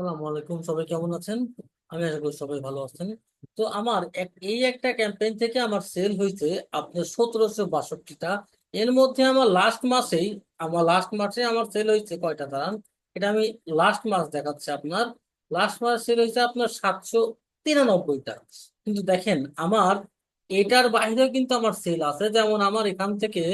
আসসালামু আলাইকুম, সবাই কেমন আছেন? আমি আশা করি সবাই ভালো আছেন। তো আমার এই একটা ক্যাম্পেইন থেকে আমার সেল হয়েছে আপনার সতেরোশো বাষট্টিটা। এর মধ্যে আমার লাস্ট মাসেই, আমার লাস্ট মাসে আমার সেল হয়েছে কয়টা দাঁড়ান এটা আমি লাস্ট মাস দেখাচ্ছি আপনার। লাস্ট মাস সেল হয়েছে আপনার সাতশো তিরানব্বইটা। কিন্তু দেখেন, আমার এটার বাইরেও কিন্তু আমার সেল আছে। যেমন আমার এখান থেকে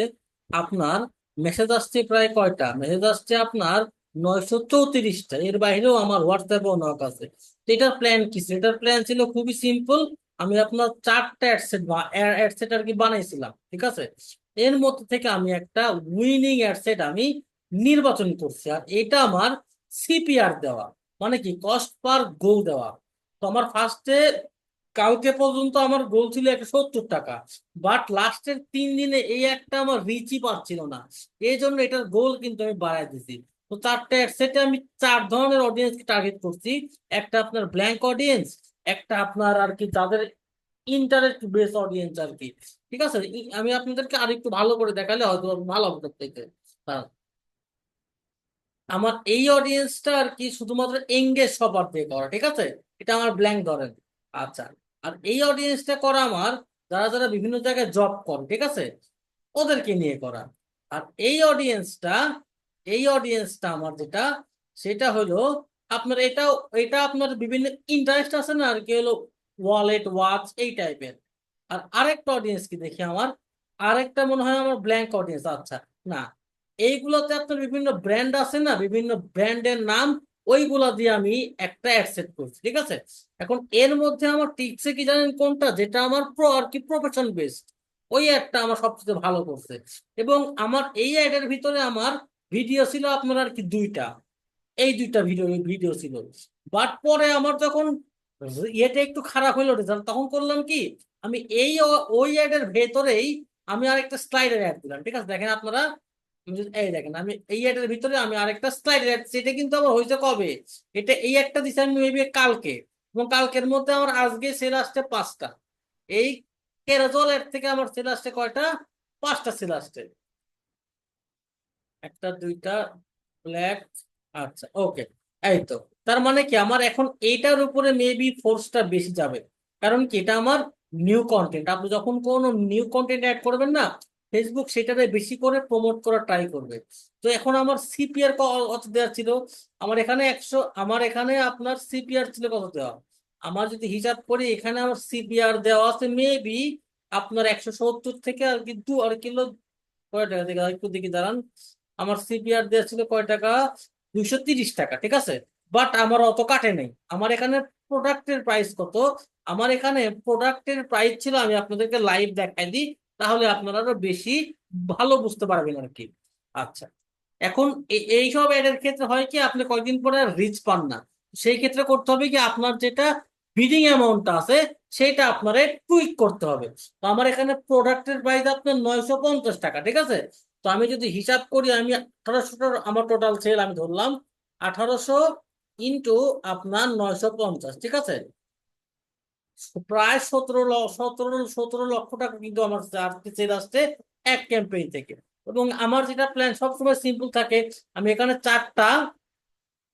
আপনার মেসেজ আসছে প্রায় কয়টা? মেসেজ আসছে আপনার নয়শো চৌত্রিশটা। এর বাইরেও আমার হোয়াটসঅ্যাপে নক আছে। এটার প্ল্যান কি? ছিল? এটার প্ল্যান ছিল খুবই সিম্পল আমি আপনার চারটা অ্যাডসেট বা অ্যাডসেট আর কি বানাইছিলাম, ঠিক আছে? এর মধ্যে থেকে আমি একটা উইনিং অ্যাডসেট আমি নির্বাচন করছি। আর এটা আমার সিপিআর দেওয়া মানে কি? কস্ট পার গোল দেওয়া। তো আমার ফার্স্টে কালকে পর্যন্ত আমার গোল ছিল একশো সত্তর টাকা। বাট লাস্টের তিন দিনে এই একটা আমার রিচই পাচ্ছিল না। এই জন্য এটার গোল কিন্তু আমি বাড়াই দিছি। তো চারটা অ্যাডসেটে আমি চার ধরনের অডিয়েন্সকে টার্গেট করছি। একটা আপনার ব্ল্যাঙ্ক অডিয়েন্স একটা আপনার আর কি যাদের ইন্টারেস্ট বেস অডিয়েন্স আর কি। ঠিক আছে? আমি আপনাদেরকে আরেকটু ভালো করে দেখালে হয়তো ভালো হবে থেকে। হ্যাঁ। আমার এই অডিয়েন্সটা আর কি শুধুমাত্র এঙ্গেজ সবার দিয়ে করা, ঠিক আছে? এটা আমার ব্ল্যাঙ্ক ধরেন। আচ্ছা। আর এই অডিয়েন্সটা করা আমার যারা যারা বিভিন্ন জায়গায় জব করে, ঠিক আছে? ওদেরকে নিয়ে করা। আর এই অডিয়েন্সটা এই অডিয়েন্সটা আমার যেটা, সেটা হলো আপনার এটাও এটা আপনার বিভিন্ন ইন্টারেস্ট আছে না, আর কি হলো ওয়ালেট ওয়াচ এই টাইপের আর আরেকটা অডিয়েন্স কি দেখি আমার? আরেকটা মনে হয় আমার ব্ল্যাঙ্ক অডিয়েন্স আচ্ছা না। এইগুলোতে আপনার বিভিন্ন ব্র্যান্ড আছে না, বিভিন্ন ব্র্যান্ডের নাম, ওইগুলা দিয়ে আমি একটা অ্যাডসেট করছি, ঠিক আছে? এখন এর মধ্যে আমার টিকছে কি জানেন কোনটা? যেটা আমার প্রো আর কি প্রফেশন বেসড ওই অ্যাডটা আমার সবচেয়ে ভালো করছে। এবং আমার এই অ্যাডের ভিতরে আমার ভিডিও ছিল আপনার আর কি দুইটা। এই দুইটা ভিডিও ভিডিও ছিল। বাট পরে আমার যখন ইয়েটা একটু খারাপ হইল রেজাল্ট তখন করলাম কি, আমি এই ওই অ্যাডের ভেতরেই আমি আরেকটা স্লাইডের অ্যাড দিলাম। ঠিক আছে, দেখেন আপনারা, এই দেখেন, আমি এই অ্যাডের ভিতরে আমি আরেকটা স্লাইডের অ্যাড সেটা কিন্তু আমার হয়েছে কবে? এটা এই একটা দিছি আমি মেবি কালকে। এবং কালকের মধ্যে আমার আজকে সেল আসছে পাঁচটা। এই কেরাজল অ্যাড থেকে আমার সেল আসছে কয়টা? পাঁচটা সেল আসছে। একটা, দুইটা ব্ল্যাক আচ্ছা ওকে এই তো। তার মানে কি, আমার এখন এইটার উপরে মেবি ফোর্সটা বেশি যাবে। কারণ কি, এটা আমার নিউ কন্টেন্ট আপনি যখন কোনো নিউ কন্টেন্ট অ্যাড করবেন না ফেসবুক সেটারে বেশি করে প্রমোট করার ট্রাই করবে। তো এখন আমার সিপিআর কত দেওয়া ছিল? আমার এখানে একশো, আমার এখানে আপনার সিপিআর ছিল কত দেওয়া? আমার যদি হিসাব করি, এখানে আমার সিপিআর দেওয়া আছে মেবি আপনার একশো সত্তর থেকে আর কি দু, আর কিলো একটু দেখি, দাঁড়ান। আমার সিপিআর দেওয়া ছিল কয় টাকা? দুইশো তিরিশ টাকা, ঠিক আছে? বাট আমার অত কাটে নেই। আমার এখানে প্রোডাক্টের প্রাইস কত? আমার এখানে প্রোডাক্টের প্রাইস ছিল, আমি আপনাদেরকে লাইভ দেখাই দিই, তাহলে আপনারা আরও বেশি ভালো বুঝতে পারবেন আর কি। আচ্ছা এখন এইসব এর ক্ষেত্রে হয় কি, আপনি কয়েকদিন পরে রিচ পান না। সেই ক্ষেত্রে করতে হবে কি, আপনার যেটা বিডিং অ্যামাউন্টটা আছে, সেটা আপনার টুইক করতে হবে। তো আমার এখানে প্রোডাক্টের প্রাইস আপনার নয়শো পঞ্চাশ টাকা, ঠিক আছে? তো আমি যদি হিসাব করি, আমি আঠারোশো আমার টোটাল সেল আমি ধরলাম, আঠারোশো ইন্টু আপনার নয়শো পঞ্চাশ, ঠিক আছে? প্রায় সতেরো সতেরো সতেরো লক্ষ টাকা কিন্তু আমার সেল আসছে এক ক্যাম্পেইন থেকে। এবং আমার যেটা প্ল্যান সবসময় সিম্পল থাকে, আমি এখানে চারটা,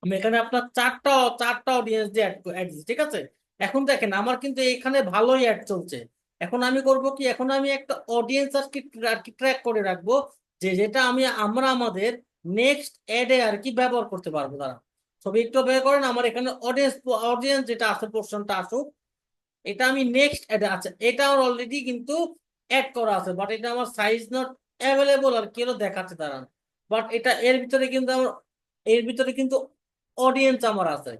আমি এখানে আপনার চারটা চারটা অডিয়েন্স দিয়ে অ্যাড ঠিক আছে? এখন দেখেন, আমার কিন্তু এখানে ভালোই অ্যাড চলছে। এখন আমি করব কি, এখন আমি একটা অডিয়েন্স আর কি ট্র্যাক করে রাখব যে যেটা আমি, আমরা আমাদের নেক্সট অ্যাডে আর কি ব্যবহার করতে পারব তারা ছবি একটু বের করেন, আমার এখানে অডিয়েন্স অডিয়েন্স যেটা আছে পোর্শনটা আসুক। এটা আমি নেক্সট অ্যাডে আচ্ছা এটা আমার অলরেডি কিন্তু অ্যাড করা আছে বাট এটা আমার সাইজ নট অ্যাভেলেবল আর কেন দেখাচ্ছে, দাঁড়ান। বাট এটা এর ভিতরে কিন্তু আমার, এর ভিতরে কিন্তু অডিয়েন্স আমার আছে।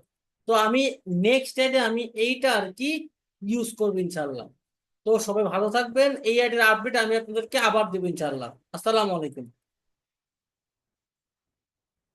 তো আমি নেক্সট অ্যাডে আমি এইটা আর কি ইউজ করব ইনশাল্লাহ তো সবাই ভালো থাকবেন। এই আইডির আপডেট আমি আপনাদেরকে আবার দেবো ইনশাল্লাহ আসসালামু আলাইকুম।